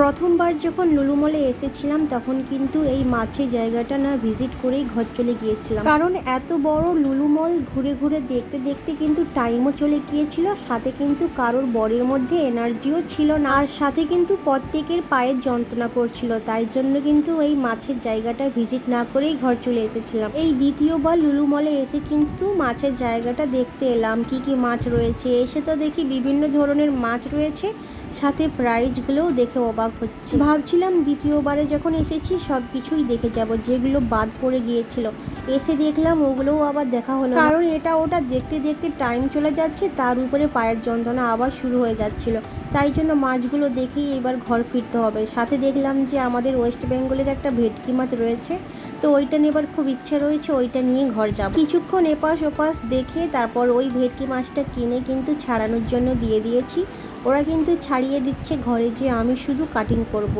প্রথমবার যখন লুলুমলে এসেছিলাম, তখন কিন্তু এই মাছের জায়গাটা না ভিজিট করেই ঘর চলে গিয়েছিলাম। কারণ এত বড় লুলুমল ঘুরে ঘুরে দেখতে দেখতে কিন্তু টাইমও চলে গিয়েছিল, সাথে কিন্তু কারোর বডির মধ্যে এনার্জিও ছিল না, আর সাথে কিন্তু প্রত্যেকের পায়ের যন্ত্রণা করছিল, তাই জন্য কিন্তু এই মাছের জায়গাটা ভিজিট না করেই ঘর চলে এসেছিলাম। এই দ্বিতীয়বার লুলুমলে এসে কিন্তু মাছের জায়গাটা দেখতে এলাম, কি কি মাছ রয়েছে, এসে তো দেখি বিভিন্ন ধরনের মাছ রয়েছে। সাথে প্রাইজগুলোও দেখে অবাক হচ্ছে। ভাবছিলাম দ্বিতীয়বারে যখন এসেছি সব কিছুই দেখে যাব, যেগুলো বাদ পড়ে গিয়েছিল। এসে দেখলাম ওগুলোও আবার দেখা হলো কারণ এটা ওটা দেখতে দেখতে টাইম চলে যাচ্ছে, তার উপরে পায়ের যন্ত্রণা আবার শুরু হয়ে যাচ্ছিল। তাই জন্য মাছগুলো দেখেই এবার ঘর ফিরতে হবে। সাথে দেখলাম যে আমাদের ওয়েস্ট বেঙ্গলের একটা ভেটকি মাছ রয়েছে, তো ওইটা নেবার খুব ইচ্ছে রয়েছে, ওইটা নিয়ে ঘর যাব। কিছুক্ষণ এপাশ ওপাশ দেখে তারপর ওই ভেটকি মাছটা কিনে কিন্তু ছাড়ানোর জন্য দিয়ে দিয়েছি। ওরা কিন্তু ছাড়িয়ে দিচ্ছে ঘরে যে আমি শুধু কাটিং করব।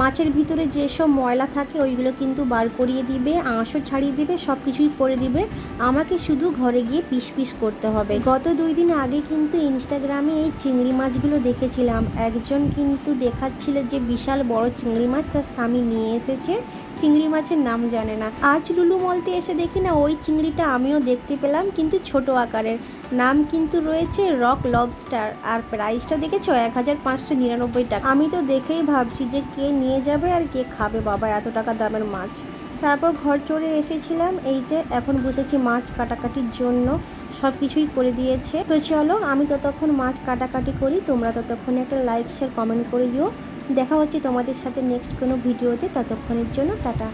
মাছের ভিতরে যেসব ময়লা থাকে, ওইগুলো কিন্তু বার করিয়ে দিবে, আঁশও ছাড়িয়ে দিবে সব কিছুই করে দিবে। আমাকে শুধু ঘরে গিয়ে পিস পিস করতে হবে। গত দুই দিন আগে কিন্তু ইনস্টাগ্রামে এই চিংড়ি মাছগুলো দেখেছিলাম। একজন কিন্তু দেখাচ্ছিল যে বিশাল বড় চিংড়ি মাছ তার স্বামী নিয়ে এসেছে। চিংড়ি মাছের নাম জানে না। আজ লুলু মলতে এসে দেখি না ওই চিংড়িটা আমিও দেখতে পেলাম কিন্তু ছোট আকারের। নাম কিন্তু রয়েছে রক লবস্টার আর প্রাইসটা দেখেছ এক হাজার পাঁচশো নিরানব্বই টাকা। আমি তো দেখেই ভাবছি যে কে নিয়ে যাবে আর কে খাবে, বাবা, এত টাকা দামের মাছ। তারপর ঘর চড়ে এসেছিলাম, এই যে এখন বসেছি মাছ কাটাকাটির জন্য সব কিছুই করে দিয়েছে। তো চলো আমি ততক্ষণ মাছ কাটাকাটি করি, তোমরা ততক্ষণে একটা লাইক শেয়ার কমেন্ট করে দিও। দেখা হচ্ছে তোমাদের সাথে নেক্সট কোনো ভিডিওতে ততক্ষণের জন্য টাটা।